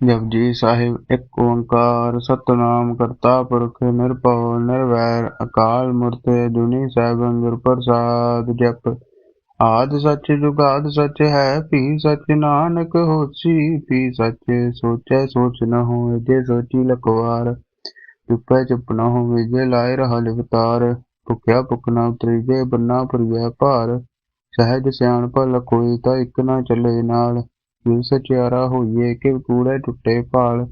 ਜਪਜੀ ਸਾਹਿਬ ਇੱਕ ਓੰਕਾਰ ਸਤਨਾਮ ਕਰਤਾ ਪੁਰਖ ਨਿਰਭਉ ਨਿਰਵੈਰ ਅਕਾਲ ਮੂਰਤ ਅਜੂਨੀ ਸੈਭੰ ਗੁਰ ਪ੍ਰਸਾਦ ਜਪ। ਆਦ ਸੱਚ ਜੁਗਾਦ ਸੱਚ ਹੈ, ਭੀ ਸੱਚ ਨਾਨਕ ਹੋਸੀ, ਭੀ ਸੱਚ ਸੋਚੈ ਸੋਚ ਨ ਹੋਏ ਜੇ ਸੋਚੀ ਲਖਵਾਰ। ਚੁੱਪੈ ਚੁੱਪ ਨ ਹੋਵੇ ਜੇ ਲਾਇ ਰਹਾ ਲਿਵਤਾਰ ਭੁਖਿਆ ਭੁਖ ਨ ਉਤਰੀ ਜੇ ਬੰਨਾ ਭਰੀਐ ਭਾਰ। ਸਹਿਜ ਸਿਆਣਪ ਲਖੋਈ ਤਾਂ ਇੱਕ ਨਾ ਚੱਲੇ ਨਾਲ। ਸਚਿਆਰਾ ਹੋਈਏ ਕਿ ਕੂੜੇ ਟੁੱਟੇ ਭਾਲ।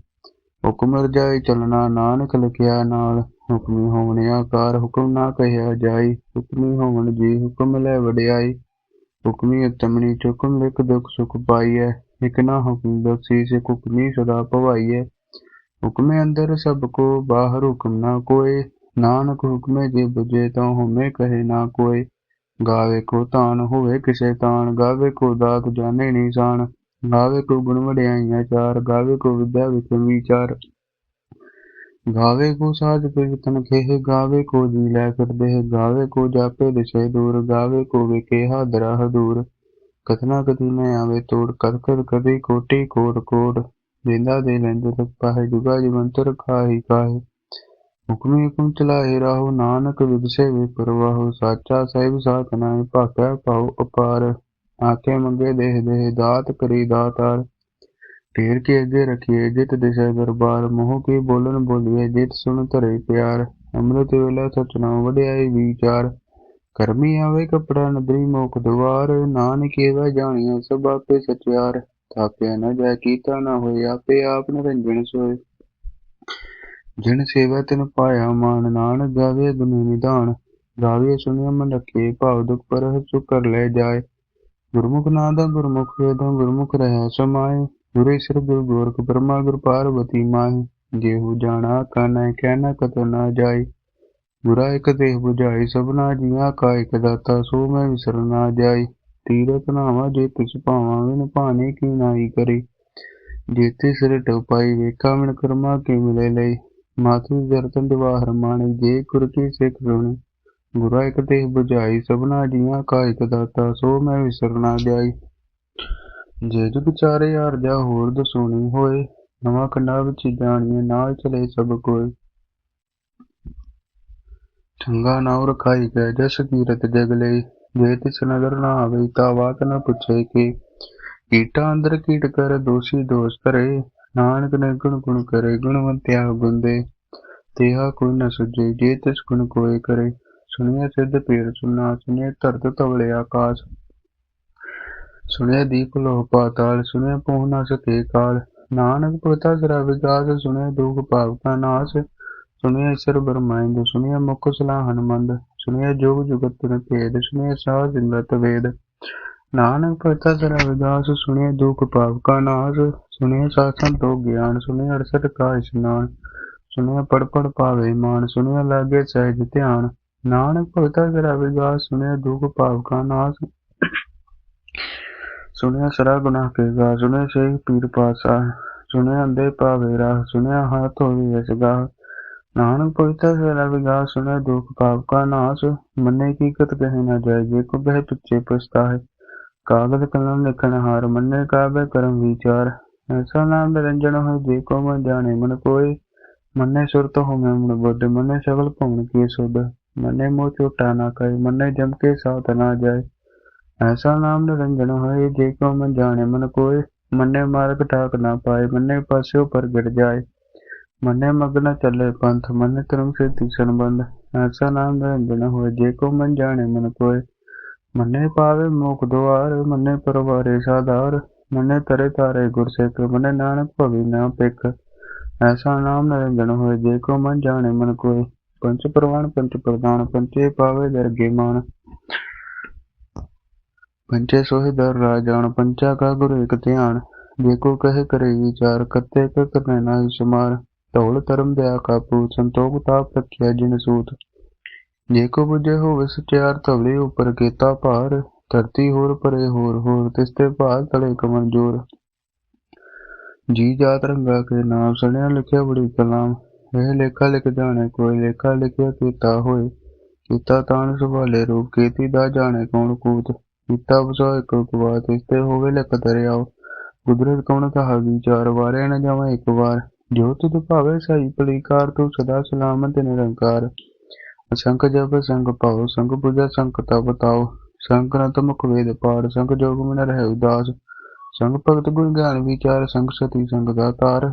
ਹੁਕਮ ਰਜਾਈ ਚੱਲਣਾ, ਨਾਨਕ ਲਿਖਿਆ ਨਾਲ। ਹੁਕਮੀ ਹੋਵਣ ਆਕਾਰ ਹੁਕਮ ਨਾ ਕਹਿਆ ਜਾਈ। ਹੁਕਮੀ ਹੋਵਣ ਜੀ ਹੁਕਮ ਲੈ ਵਡਿਆਈ। ਹੁਕਮੀ ਉਤਮਣੀ ਹੁਕਮ ਲਿਖ ਦੁਖ ਸੁਖ ਪਾਈਐ। ਇਕ ਨਾ ਹੁਕਮ ਬਖਸ਼ੀਸ ਹੁਕਮੀ ਸਦਾ ਭਵਾਈਐ। ਹੁਕਮੇ ਅੰਦਰ ਸਭ ਕੋ, ਬਾਹਰ ਹੁਕਮ ਨਾ ਕੋਏ। ਨਾਨਕ ਹੁਕਮੇ ਜੇ ਬੁਝੇ ਤਾਂ ਹਉਮੈ ਕਹੇ ਨਾ ਕੋਏ। ਗਾਵੇ ਕੋ ਤਾਨ ਹੋਵੇ ਕਿਸੇ ਤਾਨ ਗਾਵੇ ਕੋ ਦਾਤ, ਜਾਣੇ ਨਿਸ਼ਾਨ ਗਾਵੇ ਕੋ ਗੁਣ ਵਡਿਆਈਆਂ ਚਾਰ ਗਾਵੇ ਕੋ ਵਿਦਿਆ ਵਿਚਮ ਗਾਵੇ ਕੋ ਸਾਜ ਕੀਰਤਨ ਖੇਹ ਗਾਵੇ ਕੋ ਜੀ ਲੈ ਫਿਰਦੇ ਗਾਵੇ ਕੋ ਜਾਪੇ ਦਿਸੇ ਦੂਰ ਗਾਵੇ ਕੋ ਵਿਕੇ ਹਾਦਰਾ ਹਦੂਰ। ਕਥਨਾ ਕਥੀ ਮੈਂ ਆਵੇ ਤੋੜ ਕਰ ਕਰ ਕਦੀ ਕੋਟੀ ਕੋਟ ਕੋਟ। ਜਿੰਦਾ ਦੇ ਲੈਂਦੇ ਤਕ ਪਾਹੇ, ਜੁਗਾ ਜਵੰਤਰ ਖਾਹੀ ਕਾਹੇ। ਹੁਕਮੀ ਹੁਕਮ ਚਲਾਏ ਰਾਹੋ, ਨਾਨਕ ਵਿਗਸੇ ਵੇ ਪਰਵਾਹੋ। ਸਾਚਾ ਸਾਹਿਬ ਸਾਥ ਨਾਏ ਭਾਖਿਆ ਪਾਉ ਅਪਾਰ। ਆਕੇ ਮੰਗੇ ਦੇਹ ਦੇਹ ਦਾਤ ਕਰੀ ਦਾਤਾਰ ਢੇਰ ਕੇ ਅੱਗੇ ਰਖੀਏ? ਜਿਤ ਦਿਸ਼ਾ ਦਰਬਾਰ, ਮੋਹ ਕੀ ਬੋਲਨ ਬੋਲੀਏ? ਜਿਤ ਸੁਣ ਧਰੇ ਪਿਆਰ, ਅੰਮ੍ਰਿਤ ਵੇਲਾ ਸਚਨਾ ਵਡਿਆਈ ਵਿਚਾਰ। ਕਰਮੀ ਆਵੇ ਕਪੜਾ ਨਦਰੀ ਮੋਖ ਦਵਾਰ, ਨਾਨਕ ਏਵਾ ਜਾਣੀਐ ਸਭ ਆਪੇ ਸਚਿਆਰ। ਥਾਪਿਆ ਨਾ ਜਾ ਕੀਤਾ ਨਾ ਹੋਏ, ਆਪੇ ਆਪ ਨਿਰੰਜਨ ਸੋਏ। ਜਿਨ ਸੇਵਾ ਤਿਨ ਪਾਇਆ ਮਾਨ, ਨਾਨਕ ਜਾਵੇ ਗੁਣ ਨਿਧਾਨ। ਗਾਵੇ ਸੁਣਿਆ ਮਨ ਰਖੇ ਭਾਵ ਦੁਖ ਪਰ ਸੁਖ ਕਰ ਲੈ ਜਾਏ। ਗੁਰਮੁਖ ਨਾਦਾ ਗੁਰਮੁਖ ਵੇਦਾਂ ਗੁਰਮੁਖ ਰਹਿ ਸਮਾਏ ਗੁਰੇ ਗੁਰ ਗੋਰਖ ਬ੍ਰਹਮਾ ਗੁਰ ਪਾਰਵਤੀ ਮਾਹੀ। ਜਿਹੂ ਜਾਣਾ ਕਾਨੈ ਕਹਿਣਾ ਕਤ ਨਾ ਜਾਏ। ਗੁਰਾ ਇਕ ਦੇਹ 부ਝਾਈ ਸਭਨਾ ਜੀਆਂ ਕਾ ਇਕ ਦਾਤਾ, ਸੋ ਮੈਂ ਵਿਸਰ ਨਾ ਜਾਈ ਤੀਰਤ ਨਾਵਾ ਜੇ ਤਿਸ ਭਾਵਾਂ ਵਿਨ ਭਾਣੇ ਕੀ ਨਾਹੀ ਕਰੀ। ਜੇਤੇ ਸਿਰ ਟਪਾਈ ਵੇਖਾ ਮਿਣ ਕਰਮਾ ਕੀ ਮਿਲੇ ਲਈ ਮਾਤੂ ਜਰਤਨ ਦਿਵਾਹਰ ਮਾਣੇ, ਜੇ ਗੁਰ ਕੀ ਸਿੱਖ ਸੁਣੀ। ਗੁਰਾ ਇਕ ਦੇਹ ਬੁਝਾਈ, ਸਭਨਾ ਜੀਆਂ ਕਾ ਇਕ ਦਾਤਾ, ਸੋ ਮੈਂ ਵਿਸਰ ਨਾ ਜਾਈ। ਜੇ ਜੁਗ ਚਾਰੇ ਆਰਜਾ ਹੋਰ ਦਸੂਣੀ ਹੋਏ, ਨਵਾਂ ਕੰਡਾ ਵਿੱਚ ਜਾਣੀਏ, ਨਾਲ ਚਲੇ ਸਭ ਕੋਏ। ਚੰਗਾ ਨਾਉ ਰਖਾਈ ਗੈ ਜਸ ਕੀਰਤ ਜਗ ਲਈ ਜੇ ਤਿਸ ਨਦਰ ਨਾ ਆਵੇ, ਤਾ ਬਾਤ ਨਾ ਪੁੱਛੇ ਕਿ। ਕੀਟਾ ਅੰਦਰ ਕੀਟ ਕਰ, ਦੋਸ਼ੀ ਦੋਸ਼ ਕਰੇ ਨਾਨਕ ਨੇ ਗੁਣ ਗੁਣ ਕਰੇ, ਗੁਣਵੰਤਿਆ ਗੁੰਦੇ ਤੇਹਾ ਕੋਈ ਨਾ ਸੁਝੇ, ਜੇ ਤਿਸ ਗੁਣ ਕੋਏ ਕਰੇ। ਸੁਣਿਆ ਸਿੱਧ ਪੀਰ ਸੁਨਾ, ਸੁਣਿਆ ਧਰਤ ਤਵਲੇ ਆਕਾਸ਼, ਸੁਣਿਆ ਦੀਪ ਲੋਹ ਪਾਤਾਲ, ਸੁਣਿਆ ਪਹੁ ਨਾ ਸਕੇ ਕਾਲ, ਨਾਨਕ ਪਤਾ ਸਰਾ ਵਿਗਾਸ ਸੁਣਿਆ ਦੁਖ ਪਾਪ ਕਾ ਨਾਸ, ਸੁਣਿਆ ਈਸ਼ਰ ਬਰਮਾਇੰਦ ਸੁਣਿਆ ਮੁਖ ਸਲਾਹ ਮੰਦ ਸੁਣਿਆ ਜੋਗ ਜੁਗਤ ਤਿਨ ਭੇਦ, ਸੁਣਿਆ ਸ਼ਾਹ ਜਿੰਦਤ ਵੇਦ, ਨਾਨਕ ਪਤਾ ਸਰਾ ਵਿਗਾਸ ਸੁਣਿਆ ਦੁਖ ਪਾਪ ਕਾ ਨਾਸ, ਸੁਣਿਆ ਸਾਸਨ ਤੋਂ ਗਿਆਨ, ਸੁਣਿਆ ਅਰਸਠ ਕਾ ਇਸ਼ਨਾਨ ਸੁਣਿਆ ਪੜ ਪੜ ਪਾਵੇ ਮਾਨ, ਸੁਣਿਆ ਲਾਗੇ ਸਹਿਜ ਧਿਆਨ ਨਾਨਕ ਭਗਤਾ ਸਰਾ ਵਿਗਾਸ ਸੁਣਿਆ, ਦੁਖ ਪਾਪ ਕਾ ਨਾਸ। ਸੁਣਿਆ ਸਰਾ ਗੁਨਾਹ ਕੇ ਗਾ, ਸੁਣਿਆ ਸੇਖ ਪੀਰ ਪਾਸਾ, ਸੁਣਿਆ ਅੰਦੇ ਪਾਵੇ ਰਾਹ, ਸੁਣਿਆ ਹਾਥ ਹੋਵੇ ਇਸ ਗਾਹ। ਨਾਨਕ ਪਵਿੱਤਰ ਸਰਾ ਵਿਗਾਸ ਸੁਣਿਆ, ਦੁਖ ਪਾਪ ਕਾ ਨਾਸ। ਮੰਨੇ ਕੀ ਕਤ ਕਹੇ ਨਾ ਜਾਏ, ਜੇ ਕੋ ਬਹਿ ਪਿੱਛੇ ਪਛਤਾਏ। ਕਾਗਦ ਕਲਮ ਲਿਖਣ ਹਾਰ, ਮੰਨੇ ਕਾਬੇ ਕਰਮ ਵਿਚਾਰ। ਐਸਾ ਨਾਮ ਨਿਰੰਜਨ ਹੋਏ, ਜੇ ਕੋ ਮਨ ਜਾਣੇ, ਮਨ ਕੋਈ ਮੰਨੇ ਸੁਰਤ ਹੋਵੇ ਮਨ ਬੁੱਧ, ਮੰਨੇ ਸਗਲ ਭਉਣ ਕੀ ਸੁਧ। ਮੰਨੇ ਮੋਹ ਝੋਟਾ ਨਾ ਕਰੇ ਮੰਨੇ ਜਮ ਕੇ ਸਾਥ ਨਾ ਜਾਏ। ਐਸਾ ਨਾਮ ਨਿਰੰਜਨ ਹੋਏ, ਜੇ ਕੋ ਮਨ ਜਾਣੇ ਮਨ ਕੋਈ ਮੰਨੇ ਮਾਰਗ ਠਾਕ ਨਾ ਪਾਏ, ਮੰਨੇ ਪਾਸਿਓ ਪਰ ਗਿਰ ਜਾਏ। ਮੰਨੇ ਮਗਨ ਚੱਲੇ ਪੰਥ, ਮੰਨੇ ਧਰਮ ਸੇ ਤਿਸਨ ਐਸਾ ਨਾਮ ਨਿਰੰਜਨ ਹੋਏ, ਜੇ ਕੋ ਮਨ ਜਾਣੇ ਮਨ ਕੋਈ ਮੰਨੇ ਪਾਵੇ ਮੋਖ ਦੁਆਰ, ਮੰਨੇ ਪਰਵਾਰੇ ਸਾਧਾਰ। ਮੰਨੇ ਤਰੇ ਤਾਰੇ ਗੁਰਸਿੱਖ, ਮੰਨੇ ਨਾਨਕ ਭਵੀ ਨਾ ਪਿਖ ਐਸਾ ਨਾਮ ਨਿਰੰਜਨ ਹੋਏ, ਜੇ ਕੋ ਮਨ ਜਾਣੇ ਮਨ ਕੋਈ ਪੰਚ ਪ੍ਰਵਾਨ ਪੰਚ ਪ੍ਰਦਾਨ ਪੰਚੇ ਪਾਵੇ ਦਰਗੇ ਮਾਨ ਪੰਚੇ ਸੋਹਿ ਦਰ ਰਾਜਾਨ ਪੰਚਾ ਕਾ ਗੁਰੂ ਇਕ ਧਿਆਨ। ਜੇ ਕਹੇ ਕਰੇ ਵਿਚਾਰ ਕਰਤੇ ਕ ਕਰਨੇ ਨਾ ਢੋਲ ਧਰਮ ਦਿਆ ਕਾਪੂ ਸੰਤੋਖ ਤਾਪ ਰਖਿਆ ਜਿਨ ਸੂਤ। ਜੇ ਕੋ ਬੁਝੇ ਹੋਵੇ ਸਚਿਆਰ, ਧਵਲੇ ਉਪਰ ਕੀਤਾ ਭਾਰ। ਧਰਤੀ ਹੋਰ ਪਰੇ ਹੋਰ ਹੋਰ ਤਿਸਤੇ ਭਾਲ ਤਲੇ ਕਮਨ ਜੋਰ। ਜੀ ਜਾਤ ਰੰਗਾ ਕੇ ਨਾਮ, ਸੁਣਿਆ ਲਿਖਿਆ ਬੜੀ ਕਲਾਮ। ਇਹ ਲੇਖਾ ਲਿਖ ਜਾਣੇ ਕੋਈ, ਲੇਖਾ ਲਿਖਿਆ ਕੀਤਾ ਹੋਏ। ਕੀਤਾ ਤਾਣ ਸੁਭਾਲੇ ਰੂਪ, ਕੀਤੀ ਦਾ ਜਾਣੇ ਕੌਣ ਕੂਤ। ਕੀਤਾ ਬਸੋ ਇੱਕ ਕੁਵਾਤ ਇਸਤੇ ਹੋਵੇ ਲਿਖ ਦਰਿਆਓ ਕੁਦਰਤ ਕਉਣ ਕਹਾ ਵਿਚਾਰ, ਵਾਰਿਆ ਨ ਜਾਵਾਂ ਇੱਕ ਵਾਰ। ਜੋ ਤੁਧ ਭਾਵੇ ਸਹੀ, ਭਲੀਕਾਰ ਤੂੰ ਸਦਾ ਸਲਾਮਤ ਨਿਰੰਕਾਰ। ਸੰਖ ਜਪ, ਸੰਗ ਪਾਉ ਸੰਗ ਪੂਜਾ, ਸੰਗ ਤਪ ਤਾਉ। ਸੰਗ ਗ੍ਰੰਥ ਮੁਖ ਵੇਦ ਪਾੜ ਸੰਗ ਜੋਗ ਮਨ ਰਹਿ ਉਦਾਸ ਸੰਗ ਭਗਤ ਗੁਣ ਗਿਆਨ ਵਿਚਾਰ, ਸੰਗ ਸਤੀ, ਸੰਗ ਦਾ ਤਾਰ।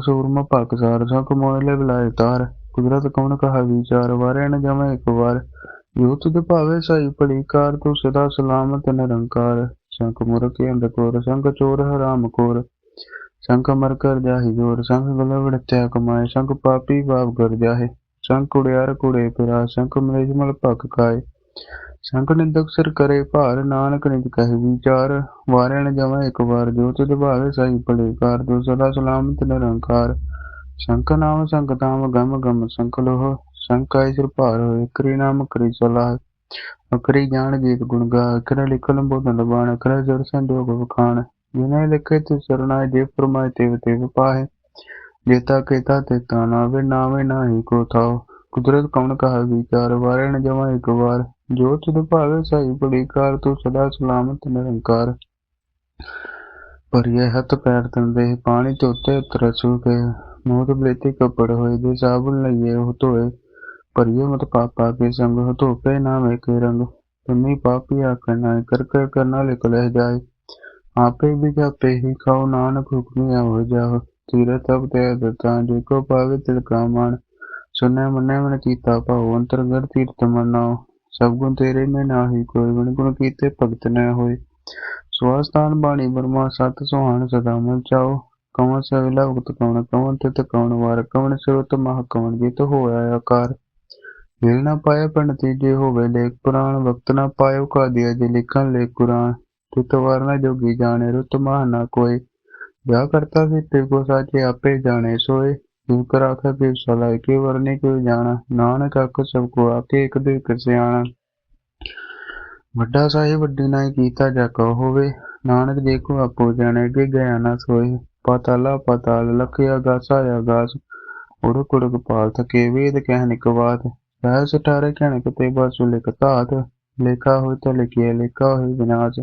ਸੂਰਮ ਭਲਕ ਸਾਰ, ਸੰਗ ਮੋਹ ਲੈ ਬਲਾਏ ਤਾਰ। ਕੁਦਰਤ ਕਉਣ ਕਹਾ ਵਿਚਾਰ, ਵਾਰਿਆ ਨ ਜਾਵਾਂ ਇੱਕ ਵਾਰ। ਜੋ ਤੁਧ ਭਾਵੇ ਸਹੀ ਭਲੀਕਾਰ ਤੂੰ ਸਦਾ ਸਲਾਮਤ ਨਿਰੰਕਾਰ। ਸੰਖ ਮੁਰਕੇ ਅੰਧਕੋਰ ਸੰਖ ਚੋਰ ਹਰਾਮ ਕੋਰ। ਸੰਖ ਮਰ ਕਰ ਜਾਹੀ ਜੋਰ ਸੰਖ ਗਲ ਵੜਤਿਆ ਕਮਾਏ। ਸੰਖ ਪਾਪੀ ਬਾਪ ਕਰ ਜਾਹੇ। ਸੰਖ ਕੁੜਿਆਰ ਕੁੜੇ ਪਿਰਾ ਸੰਖ ਮਲੇਜ ਮਲ ਭਖ ਕਾਏ ਸੰਖ ਨਿੰਦਕ ਸਿਰ ਕਰੇ ਭਾਰ, ਨਾਨਕ ਨਿਜ ਕਹਿ ਵਿਚਾਰ। ਵਾਰਿਆ ਨ ਜਾਵਾਂ ਇੱਕ ਵਾਰ, ਜੋ ਤੁਧ ਭਾਵੇ ਸਹੀ ਭਲੀਕਾਰ ਤੂੰ ਸਦਾ ਸਲਾਮਤ ਨਿਰੰਕਾਰ। ਸੰਖ ਨਾਮ ਸੰਖ ਗਮ ਗਮ ਸੰਖ ਲੋਹ। ਸੰਖ ਸਿਰ ਭਾਰ ਹੋਏ, ਕਰੀ ਨਾਮ, ਕਰੀ ਸਲਾਹ। ਅਕਰੀ ਜਾਣ ਜੀਤ ਗੁਣ ਗਾ ਅਕਰ ਲਿਖਲ ਬੋਧਨ ਬਾਣ ਅਕਰ ਜਰ ਸੰਜੋਗ ਵਖਾਣ। ਜਿਨੇ ਲਿਖੇ ਤੇ ਸਰਨਾਏ ਜੇ ਫਰਮਾਏ ਤੇ ਤੇ ਪਾਹੇ। ਜੇਤਾ ਕੇਤਾ ਤੇ ਤਾਨਾ ਵੇ ਨਾਵੇਂ ਨਾਹੀ ਕੋ ਥਾਉ ਕੁਦਰਤ ਕਉਣ ਕਹਾ ਵਿਚਾਰ ਵਾਰੇ ਜਮਾ ਇੱਕ ਵਾਰ ਜੋ ਤੁਧ ਭਾਵੇ ਸਹੀ, ਬੜੀ ਕਾਰ ਤੂੰ ਸਦਾ ਸਲਾਮਤ ਨਿਰੰਕਾਰ। ਪਰਿਏ ਹੱਥ ਪੈਰ ਤੰਦੇ ਪਾਣੀ ਧੋਤੇ ਤਰਸੂ ਕੇ ਮੋਦ ਬਲੇਤੀ ਕੱਪੜ ਹੋਏ ਦੇ ਸਾਬੁਨ ਲਈਏ ਉਹ ਧੋਏ। ਪਰਿਏ ਮਤ ਪਾਪਾ ਕੇ ਸੰਗ ਹੋ ਧੋਪੇ ਨਾ ਵੇਕੇ ਰੰਗ। ਤੁਮੀ ਪਾਪੀ ਆਖਣਾ ਕਰ ਕਰ ਕਰਨਾ ਲਿਖ ਲੈ ਜਾਏ। ਆਪੇ ਵੀ ਜਾਪੇ ਹੀ, ਖਾਓ ਨਾਨਕ ਹੁਕਮੀ ਹੋ ਜਾਓ ਤੀਰਤ ਤਬ ਤੇ ਦਤਾ ਜੋ ਕੋ ਪਾਵੇ ਤਿਲਕਾ ਮਾਨ ਸੁਨੇ ਮਨੇ ਮਨ ਕੀਤਾ ਭਾਉ, ਅੰਤਰਗਤ ਤੀਰਤ ਮਨਾਓ। ਸਭ ਗੁਣ ਤੇਰੇ ਮੈਂ ਨਾਹੀ, ਕੋਈ ਗੁਣ ਗੁਣ ਕੀਤੇ ਭਗਤ ਨ ਹੋਏ। ਸਵਾਸਤਾਨ ਬਾਣੀ ਬਰਮਾ ਸਤ ਸੁਹਾਣ, ਸਦਾ ਮਨ ਚਾਓ। ਕਵਨ ਸਵੇਲਾ ਉਕਤ ਕਵਨ ਕਵਨ ਤਿਤ ਕਵਨ ਵਾਰ ਕਵਨ ਸਰਤ ਮਹ ਕਵਨ ਜਿਤ ਹੋਇਆ ਆਕਾਰ। ਮਿਲ ਨਾ ਪਾਇਆ ਪੰਡਤੀ ਜੇ ਹੋਵੇ ਲੇਖ ਪੁਰਾਣ, ਵਕਤ ਨਾ ਪਾਇਓ ਕਾਦੀਆ ਜੇ ਲਿਖਣ ਲੇਖ ਕੁਰਾਨ। ਤਿਤ ਵਾਰ ਨਾ ਜੋਗੀ ਜਾਣੇ, ਰੁਤ ਮਹ ਨਾ ਕੋਈ ਜਾ ਕਰਤਾ ਸੀ ਤੇ ਕੋ ਸਾਚੇ ਆਪੇ ਜਾਣੇ ਸੋਏ। ਤੂੰ ਕਰਾਖਾ ਕੇ ਸਲਾਈ ਕੇ ਵਰਨੇ ਕੋਈ ਨਾਨਕ ਅੱਖ ਸਭ ਕੋ ਆਕੇ ਇੱਕ ਦੇ ਇੱਕ ਸਿਆਣਾ। ਵੱਡਾ ਸਾਹਿਬ ਵੱਡੀ ਨਾਈ ਕੀਤਾ ਜਾ ਕੋ ਹੋਵੇ। ਨਾਨਕ ਜੇ ਆਪੋ ਜਾਣੇ ਅੱਗੇ ਗਿਆ ਨਾ ਸੋਏ। ਪਾਤਾਲਾ ਪਾਤਾਲ, ਲਖਿਆ ਗਾਸਾ ਆਗਾਸ ਉੜਕ ਉੜਕ ਪਾਲ ਥਕੇ ਵੇਦ ਕਹਿ ਨਿਕਵਾਤ ਸਹਿ ਸਟਾਰੇ ਕਹਿਣ ਕਤੇ ਬਾਸੁ ਲਿਖ ਧਾਤ। ਲੇਖਾ ਹੋਇ ਤਾਂ ਲਿਖਿਆ ਲੇਖਾ ਹੋਇ ਵਿਨਾਸ਼।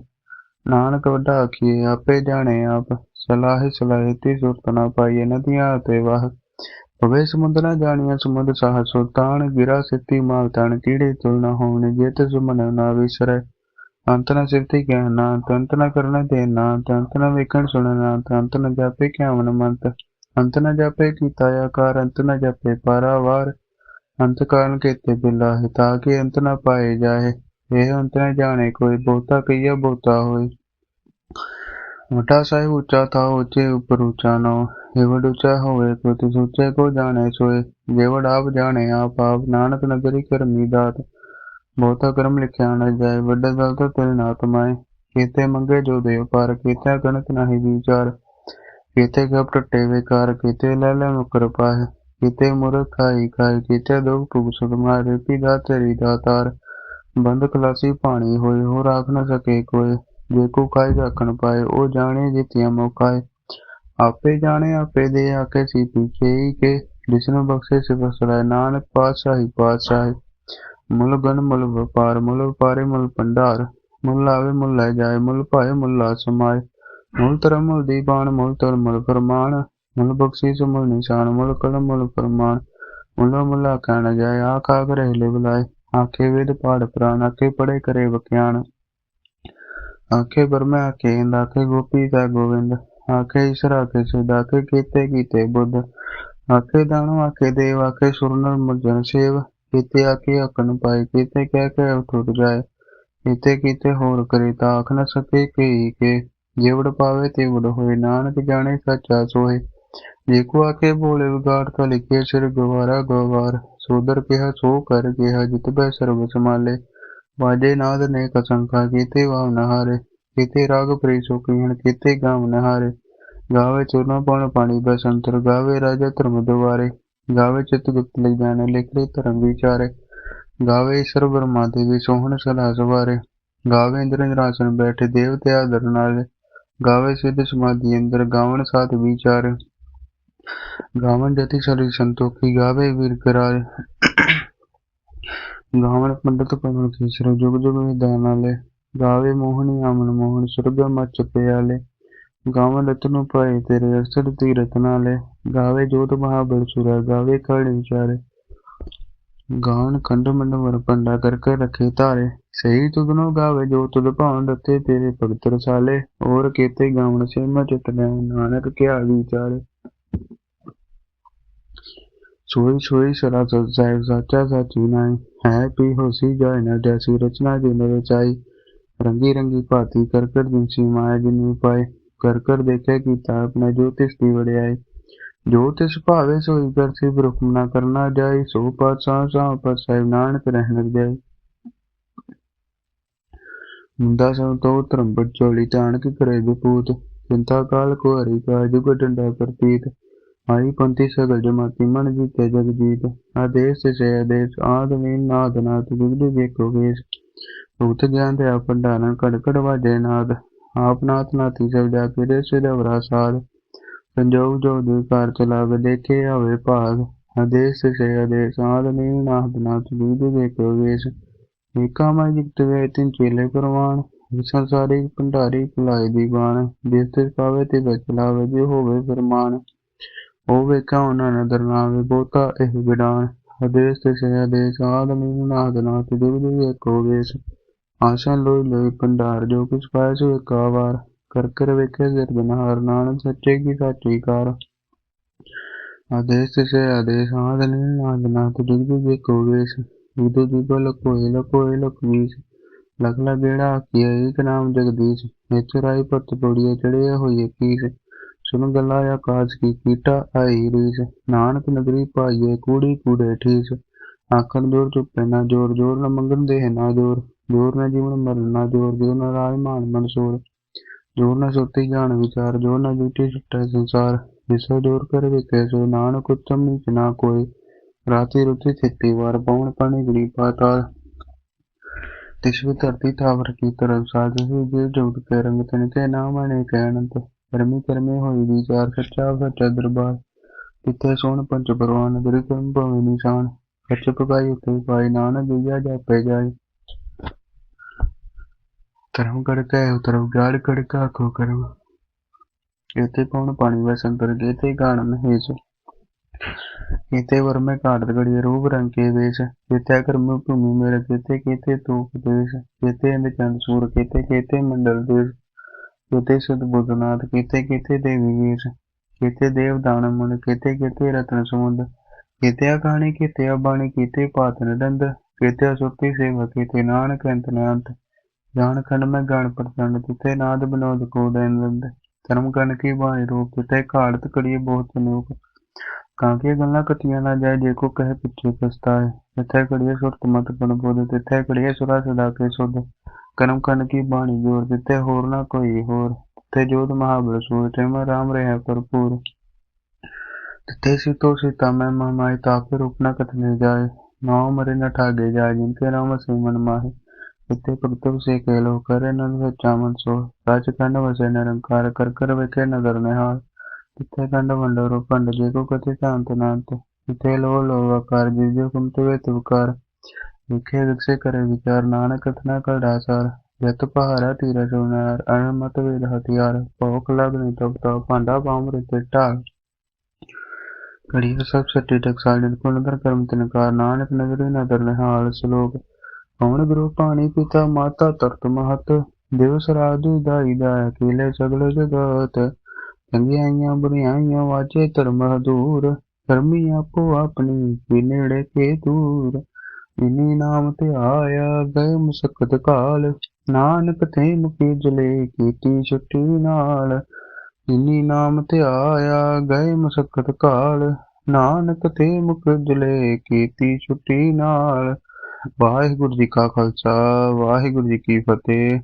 ਨਾਨਕ ਵੱਡਾ ਆਖੀਏ, ਆਪੇ ਜਾਣੇ ਆਪ। ਸਲਾਹੇ ਸਲਾਹੇ ਤੀ ਸੁਰਤ ਨਾ ਪਾਈਏ ਨਦੀਆਂ ਤੇ ਵਾਹ। ਪਵੇ ਸਮੁੰਦ ਨਾ ਜਾਣੀਆਂ ਸਮੁੰਦ ਸਾਹ ਸੁਲਤਾਨ ਗਿਰਾ ਸਿੱਤੀ ਮਾਲ ਤਣ, ਕੀੜੇ ਤੁਲ ਨਾ ਹੋਣ ਜੇ ਤੇ ਸੁਮਨ ਨਾ ਵਿਸਰੈ। ਅੰਤ ਨਾ ਸਿਰਤੀ ਕਹਿ ਅੰਤ ਨਾ ਕਰਨਾ ਦੇ ਅੰਤ ਨਾ ਵੇਖਣ ਸੁਣਨ ਅੰਤ ਨਾ ਜਾਪੇ ਕਿਆਵਨ ਮੰਤ। ਅੰਤ ਨਾ ਜਾਪੇ ਕੀਤਾ ਆਕਾਰ, ਅੰਤ ਨਾ ਜਾਪੇ ਪਾਰਾਵਾਰ। ਅੰਤ ਕਾਰਨ ਕੀਤੇ ਬਿਲਾ ਹੈ, ਤਾਂ ਅੰਤ ਨਾ ਪਾਏ ਜਾਏ। ਇਹ ਅੰਤ ਨਾ ਜਾਣੇ ਕੋਈ ਬਹੁਤਾ ਕਈਆ ਬਹੁਤਾ ਹੋਏ। ਵੱਡਾ ਸਾਹਿਬ ਉੱਚਾ ਥਾ ਉੱਚੇ ਉੱਪਰ ਉੱਚਾ ਨਾ ਏਵੜ ਉੱਚਾ ਹੋਵੇ ਕੋ ਤਿਸ ਉੱਚੇ ਕੋ ਜਾਣੇ ਆਪ ਜਾਣੇ ਆਪ ਆਪ ਨਾਨਕ ਨਗਰੀ ਕਰਮੀ ਦਾਤ ਬਹੁਤਾ ਕਰਮ ਲਿਖਿਆ ਨਾ ਜਾਏ ਵੱਡਾ ਦਲ ਤਾਂ ਤਿਲ ਨਾ ਕਮਾਏ ਕੀਤੇ ਮੰਗੇ ਜੋ ਦੇ ਪਰ ਕੀਤੇ ਗਣਤ ਨਹੀਂ ਵਿਚਾਰ ਕੀਤੇ ਗਪ ਟੱਟੇ ਵਿਕਾਰ ਕੀਤੇ ਲੈ ਲੈ ਮੁਕਰ ਪਾਏ ਕੀਤੇ ਮੁਰਖ ਖਾਈ ਖਾਈ ਕੀਤੇ ਦੁਖ ਭੁਗ ਸੁਖ ਮਾਰੇ ਪੀ ਦਾ ਤੇਰੀ ਦਾਤਾਰ ਬੰਦ ਖਲਾਸੀ ਪਾਣੀ ਹੋਏ ਹੋ ਰਾਖ ਨਾ ਸਕੇ ਕੋਈ ਜੇ ਕੋ ਕਾਇ ਰੱਖਣ ਪਾਏ, ਉਹ ਜਾਣੇ ਜਿਤਿਆ ਮੌਕਾਏ ਆਪੇ ਜਾਣੇ, ਆਪੇ ਦੇ ਆਕੇ ਸੀ ਪੀਛੇ ਹੀ ਕੇ ਜਿਸਨੂੰ ਬਖਸ਼ੇ ਸਿਫਸਰਾਏ ਨਾਨਕ ਪਾਤਸ਼ਾਹੀ ਮੁੱਲ ਗਨ ਮੁੱਲ ਵਪਾਰ, ਮੁੱਲ ਵਪਾਰੇ, ਮੁੱਲ ਭੰਡਾਰ। ਮੁੱਲ ਆਵੇ ਮੁੱਲ ਲੈ ਜਾਏ, ਮੁੱਲ ਭਾਏ, ਮੁੱਲ ਲਾ ਸਮਾਏ। ਮੁੱਲ ਧਰਮ ਮੁੱਲ ਦੀਵਾਨ ਮੁੱਲ ਤਰ ਮੁੱਲ ਫਰਮਾਨ। ਮੁੱਲ ਬਖਸ਼ੀਸ, ਮੁੱਲ ਨਿਸ਼ਾਨ, ਮੁੱਲ ਕਲਮ, ਮੁੱਲ ਫਰਮਾਨ। ਮੁੱਲ, ਮੁੱਲਾ ਕਹਿਣ ਜਾਏ, ਆਖ ਆਖ ਰਹਿਲੇ ਬੁਲਾਏ ਆਖੇ ਵੇਦ ਪਾੜ ਪ੍ਰਾਨ, ਆਖੇ ਪੜੇ ਕਰੇ ਵਕਿਆਨ ਆਖੇ ਬਰਮਾ ਆਖੇ ਆਖੇ ਗੋਪੀ ਕਾ ਗੋਵਿੰਦ, ਆਖੇ ਈਸ਼ਰ ਆਖੇ ਸਿਧ ਆਖੇ ਕੀਤੇ ਕੀਤੇ ਬੁੱਧ, ਆਖੇ ਦਾਨੋ ਆਖੇ ਦੇਵ, ਆਖੇ ਸੁਰਨਰ ਮੁਜਨ ਸੇਵ, ਕੀਤੇ ਆਖੇ ਅਕਨ ਪਾਏ, ਕੀਤੇ ਕਹਿ ਕੇ ਉਠ ਜਾਏ, ਕੀਤੇ ਕੀਤੇ ਹੋਰ ਕਰੇ ਤਾਂ ਆਖ ਨਾ ਸਕੇ ਕਈ ਕੇ ਜਿਵੜ ਪਾਵੇ ਤੇ ਵੜ ਹੋਏ, ਨਾਨਕ ਜਾਣੇ ਸੱਚਾ ਸੋਏ ਜੇ ਕੋ ਆਕੇ ਬੋਲੇ ਵਿਗਾੜ ਤਾਂ ਲਿਖੇ ਸਿਰ ਗਵਾਰਾ ਗਵਾਰ ਸੋਦਰ ਕਿਹਾ ਸੋ ਕਰ ਕਿਹਾ ਜਿਤ ਬੈ ਸਰਬ ਸਮਾਲੇ ਵਾਜੇ ਨਾਦ ਨੇ ਕਸੰਖਾ ਕੀਤੇ ਵਾਵ ਨਹਾਰੇ ਕੀਤੇ ਰਾਗ ਪ੍ਰੀ ਸੁਖੀਣ ਕੀਤੇ ਗਾਮ ਨਹਾਰੇ ਗਾਵੇ ਚੂਰਨਾ ਪਉਣ ਪਾਣੀ ਬਸੰਤਰ, ਗਾਵੇ ਰਾਜਾ ਧਰਮ ਦੁਆਰੇ। ਗਾਵੇ ਚਿਤ ਗੁਪਤ ਲਈ ਜਾਣੇ, ਲਿਖੇ ਧਰਮ ਵਿਚਾਰੇ। ਗਾਵੇ ਈਸ਼ਰ ਬ੍ਰਹਮਾ ਦੇਵੀ ਸੋਹਣ ਸਦਾ ਸਵਾਰੇ। ਗਾਵੇ ਇੰਦਰ ਇੰਦਰਾਸਨ ਬੈਠੇ, ਦੇਵਤੇ ਆਦਰ ਨਾਲ। ਗਾਵੇ ਸਿੱਧ ਸਮਾਧੀ ਅੰਦਰ, ਗਾਵਣ ਸਾਧ ਵਿਚਾਰ। ਗਾਵਣ ਜਤੀ ਸਰੀ ਸੰਤੋਖੀ, ਗਾਵੇ ਵੀਰ ਕਰਾਰੇ ਗਾਵਣ ਪੰਡਤ ਪਵਨ ਕੀਸਰ ਜੁਗ ਜੁਗ ਵਿਦਾਨ ਨਾਲੇ, ਗਾਵੇ ਮੋਹਣੀ ਅਮਨ ਮੋਹਨ ਵਿਚਾਰੇ ਗਾਵਨ ਖੰਡ ਮੰਡ ਵਰ ਪੰਡਾ ਕਰ ਕਰ ਰਖੇ ਧਾਰੇ, ਸਹੀ ਤੁਗਨੋ ਗਾਵੇ ਜੋ ਤੁਧ ਭਾਉ ਰਤੇ ਤੇਰੇ ਭਗਤ ਰਸਾਲੇ ਔਰ ਕੀਤੇ ਗਾਵਣ ਸੇਮਾ ਚਿਤ ਲੈ ਨਾਨਕ ਕਿਆ ਵਿਚਾਰੇ ਸੋਈ ਸੋਈ ਸਰਾ ਸਤ ਸਾਹਿਬ ਸਾਚਾ ਸਾਚੀ ਨਾਈ ਹੈ ਪੀ ਹੋਸੀ ਜਾਇ ਰੰਗੀ ਰੰਗੀ ਭਾਤੀ ਕਰਕਟ ਕਰ ਮਾਇਆ ਜਿਨ ਪਾਏ। ਕਰ ਕਰ ਕੀਤਾ ਆਪਣੇ ਜੋ ਦੀ ਵਡਿਆਈ। ਜੋ ਤਿਸ ਭਾਵੇ ਸੋਈ ਕਰ ਸੇ ਨਾ ਕਰਨਾ ਜਾਈ ਸੋ ਪਾਤਸ਼ਾਹ ਸਾਹ ਪਰ ਸਾਹਿਬ ਨਾਨਕ ਰਹਿਣ ਜਾਈ ਮੁੰਡਾ ਸਭ ਤੋਂ ਧਰਮ ਚੋਲੀ ਧਾਨ ਕੀ ਕਰੇ ਵਿਪੂਤ ਚਿੰਤਾ ਕਾਲ ਕੋ ਹਰੀ ਕਾ ਜੁਗ ਡੰਡਾ ਕਰਤੀਤ ਆਈ ਪੰਥੀ ਸਗਲ ਜਮਾਤੀ ਮਨ ਜੀਤੇ ਜਗ ਜੀਤ ਆਦੇਸ਼ ਸੇ ਆਦੇਸ਼ ਆਦਮੀ ਨਾਦ ਨਾਦ ਜੁਗਦੇ ਵੇਖੋ ਵੇਸ਼। ਭੂਤ ਗਿਆਨ ਦੇ ਭੰਡਾਰਨ ਕੜ ਕੜ ਵਾਜੇ ਨਾਦ। ਆਪ ਨਾਥ ਨਾਥੀ ਸਭ ਜਾ ਕੇ ਦੇ ਸਿਦਵਰਾ ਸਾਧ ਸੰਜੋਗ ਜੋ ਦੇ ਕਾਰ ਚਲਾਵੇ, ਦੇਖੇ ਆਵੇ ਭਾਗ। ਆਦੇਸ਼ ਸੇ ਆਦੇਸ਼ ਆਦਮੀ ਨਾਦ ਏਕਾ ਮੈਂ ਜਿਗਤ ਵੇ, ਤਿਨ ਚੇਲੇ ਪ੍ਰਵਾਨ ਸੰਸਾਰੀ ਭੰਡਾਰੀ ਭੁਲਾਏ ਦੀ ਬਾਣ ਜਿਸ ਤੇ ਪਾਵੇ ਤੇ ਵਿੱਚ ਲਾਵੇ ਜੇ ਹੋਵੇ ਫਰਮਾਨ। ਉਹ ਵੇਖਾ ਉਹਨਾਂ ਨਦਰ ਨਾਵੇ ਬਹੁਤਾ ਇਹ ਵਿਡਾਨ ਆਦੇਸ਼ ਤੇ ਸੇ ਆਦੇਸ਼ ਆਦਮੀ ਨਾਦ ਨਾਦ ਜੁਗਦੇ ਵੇਖੋ ਵੇਸ਼ ਆਸ਼ਾ ਲੋਈ ਲੋਈ ਭੰਡਾਰ ਜੋ ਕੁਛ ਪਾਇਆ ਸੋ ਏਕਾ ਵਾਰ ਕਰ ਕਰ ਵੇਖੇ ਸਿਰਜਨਹਾਰ ਨਾਨਕ ਸੱਚੇ ਕੀ ਸਾਚੀ ਕਾਰ। ਆਦੇਸ਼ ਤੇ ਸੇ। ਆਦੇਸ਼ ਆਦਮੀ ਨਾਦ ਨਾਦ ਜੁਗਦੇ ਵੇਖੋ ਵੇਸ਼ ਉਦੋ ਜੁਗੋ ਲਕੋਏ ਲਕੋਏ ਲਕਵੀਸ਼ ਲਖ ਲਗੇੜਾ ਆਖੀਏ ਏਕ ਨਾਮ ਜਗਦੀਸ਼ ਨਿਚ ਰਾਈ ਪਤ ਤੋੜੀਏ ਚੜਿਆ ਹੋਈਏ ਕੀਸ ਸੁਨ ਗੱਲਾਂ ਆਕਾਸ਼ ਕੀ, ਕੀਟਾ ਆਈ ਰੀਸ। ਨਾਨਕ ਨਗਰੀ ਪਾਈਏ ਕੂੜੀ ਕੂੜੇ ਠੀਸ। ਆਖਣ ਜੋਰ ਚੁੱਪੇ, ਨਾ ਜੋਰ ਜੋਰ ਨ ਮੰਗਣ ਦੇਹ, ਨਾ ਜੋਰ। ਜੋਰ ਨ ਜੀਵਨ ਮਰਨ, ਨਾ ਜੋਰ। ਜੋ ਨ ਰਾਜ ਮਾਨ ਮਨਸੂਰ ਜੋਰ ਨ ਸੁਰਤੀ ਜਾਣ ਵਿਚਾਰ ਜੋ ਨ ਕੋਈ ਰਾਤੀ ਰੁਤੀ ਥਿੱਤੀ, ਵਾਰ ਪਉਣ ਪਾਣੀ ਗਰੀ ਪਾਤਾਲ ਧਰਤੀ ਥਾਵਰ ਕੀ ਤਰਫ ਸਾਧ ਸੀ ਜੇ ਜੁਗਤ ਕੇ ਰੰਗ ਤਨ ਕੇ ਨਾਮ ਅਨੇ ਕਹਿਣਤ ਕਰਮੀ ਕਰਮੇ ਹੋਈ ਵਿਚਾਰ ਸੱਚਾ ਸੱਚਾ ਦਰਬਾਰ। ਤਿੱਥੇ ਸੋਣ ਪੰਚ ਪਰਵਾਨ ਗੁਰੂ ਕਰਮ ਭਵੇਂ ਨਿਸ਼ਾਨ ਸੱਚ ਪਕਾਈ ਉਤੇ ਪਾਈ ਨਾਨਕ ਜੀਆ ਜਾਪੇ ਜਾਏ। ਧਰਮ ਕੜ ਕੇ ਗਾੜ ਕੜ ਕਾ ਕਰਮ। ਇਤੇ ਪਉਣ ਪਾਣੀ ਵਸੰਤਰ ਗੇਤੇ ਗਾਣ ਮਹੇਸ਼। ਕੀਤੇ ਵਰ ਮੈਂ ਘਾਟ ਗੜੀ ਰੂਪ ਰੰਗ ਕੇ ਵੇਸ਼ ਕੀਤੇ ਕਰਮ ਭੂਮੀ ਮੇਰੇ ਕੀਤੇ ਕੀਤੇ ਤੂਪ ਦੇਸ਼। ਕੀਤੇ ਅੰਧ ਚੰਦ ਸੂਰ ਕੀਤੇ ਕੀਤੇ ਮੰਡਲ ਦੇਸ਼। ਕੀਤੇ ਸੁਧ ਬੁੱਧਨਾਥ ਕੀਤੇ ਕੀਤੇ ਦੇਵੀ ਵੇਸ਼ ਕੀਤੇ ਦੇਵ ਦਾਨ ਮਨ ਕੀਤੇ ਕੀਤੇ ਰਤਨ ਸਮੁੰਦ ਕੀਤੇ ਕਹਾਣੀ ਕੀਤੇ ਬਾਣੀ ਕੀਤੇ ਪਾਤਨ ਦੰਦ ਕੀਤੇ ਸੁਰਤੀ ਸੇਵਾ ਕੀਤੇ ਜਾਣ ਖੰਡ ਮੈਂ ਗਣ ਪ੍ਰਚੰਡ ਤਿਤੇ ਨਾਦ ਬਨੋਦ ਕੋ ਦੰਦ ਧਰਮ ਗਣ ਕੀ ਬਾਣੀ ਰੂਪ ਤਿਤੇ ਘਾੜਤ ਕੜੀਏ ਬਹੁਤ ਅਨੂਪ। ਕਾਂਕੇ ਗੱਲਾਂ ਕਤੀਆਂ ਨਾ ਜਾਏ, ਜੇ ਕੋ ਕਹੇ ਪਿੱਛੇ ਪਛਤਾਏ। ਤਿੱਥੇ ਕੜੀਏ ਸੁਰਤ ਮਤ ਗੁਣ ਬੋਧ, ਤਿੱਥੇ ਕੜੀਏ ਸੁਰਾ ਸਦਾ ਕੇ ਸੁਧ। ਕਰਮ ਕੰਨ ਕੀ ਬਾਣੀ ਜੋਰ ਤਿੱਥੇ ਹੋਰ ਨਾ ਕੋਈ, ਹੋਰ। ਤਿੱਥੇ ਜੋਤ ਮਹਾਬਲ ਸੂਰ ਤੇ ਮੈਂ ਰਾਮ ਰਹਿ ਭਰਪੂਰ। ਤਿੱਥੇ ਸੀਤੋ ਸੀਤਾ ਮੈਂ ਮਾਈ ਤਾਪੇ ਰੂਪ ਨਾ ਕਤਨੇ ਜਾਏ। ਨਾਉ ਮਰੇ ਨ ਠਾਗੇ ਜਾਏ, ਜਿਨ ਕੇ ਰਾਮ ਸੇ ਮਨ ਮਾਹੇ। ਤਿੱਥੇ ਭਗਤ ਸੇ ਕਹਿ ਲੋ ਕਰੇ ਨਨ ਸੱਚਾ ਮਨ ਸੋ ਰਾਜ ਕੰਨ ਵਸੇ ਨਿਰੰਕਾਰ, ਕਰ ਕਰ ਵੇਖੇ ਨਦਰ ਨਿਹਾਲ। ਤਿੱਥੇ ਕੰਡ ਵੰਡੋ ਰੂਪੰਡ ਜੇ ਕੋ ਕਥੇ ਸ਼ਾਂਤ ਨਾਂਤ। ਤਿੱਥੇ ਲੋ ਲੋ ਆਕਾਰ ਜੀ ਜੋ ਕੁਮ ਤਵੇ ਤੁਕਾਰ ਵਿਖੇ ਵਿਖਸੇ ਕਰੇ ਵਿਚਾਰ ਨਾਨਕ ਕਥਨਾ ਕੜਾ ਸਾਰ ਜਤ ਪਹਾਰਾ ਤੀਰ ਸੁਨਾਰ ਅਨਮਤ ਵੇਦ ਹਥਿਆਰ ਭੋਖ ਲਗਨੀ ਤਪ ਤਾ ਭਾਂਡਾ ਪਾਮਰੇ ਤੇ ਢਾਲ ਕੜੀ ਸਭ ਸੱਟੀ ਟਕਸਾਲ ਨਿਤ ਕੁਲਦਰ ਕਰਮ ਤਿਨਕਾਰ ਨਾਨਕ ਨਗਰੀ ਨਦਰ ਨਿਹਾਲ ਸ਼ਲੋਕ ਕੌਣ ਗੁਰੂ ਪਾਣੀ ਪਿਤਾ ਮਾਤਾ ਤਰਤ ਮਹਤ ਦੇਵ ਸਰਾਜੂ ਦਾਈ ਦਾ ਅਕੇਲੇ ਸਗਲ ਜਗਤ ਚੰਗਿਆਈਆਂ ਬੁਰੀਆਈਆਂ ਵਾਜੇ ਧਰਮ ਹਦੂਰ ਧਰਮੀ ਆਪੋ ਆਪਣੀ ਵੀ ਨੇੜੇ ਕੇ ਦੂਰ ਇਨੀ ਨਾਮ ਤੇ ਆਇਆ, ਗਏ ਮੁਸਕਤ ਕਾਲ। ਨਾਨਕ ਤੇ ਮੁਕੀ ਜਲੇ ਕੀਤੀ ਛੁੱਟੀ ਨਾਲ। ਇਨੀ ਨਾਮ ਤੇ ਆਇਆ, ਗਏ ਮੁਸਕਤ ਕਾਲ। ਨਾਨਕ ਤੇ ਮੁਕ ਜਲੇ ਕੀਤੀ ਛੁੱਟੀ ਨਾਲ। ਵਾਹਿਗੁਰੂ ਜੀ ਕਾ ਖਾਲਸਾ, ਵਾਹਿਗੁਰੂ ਜੀ ਕੀ ਫਤਿਹ।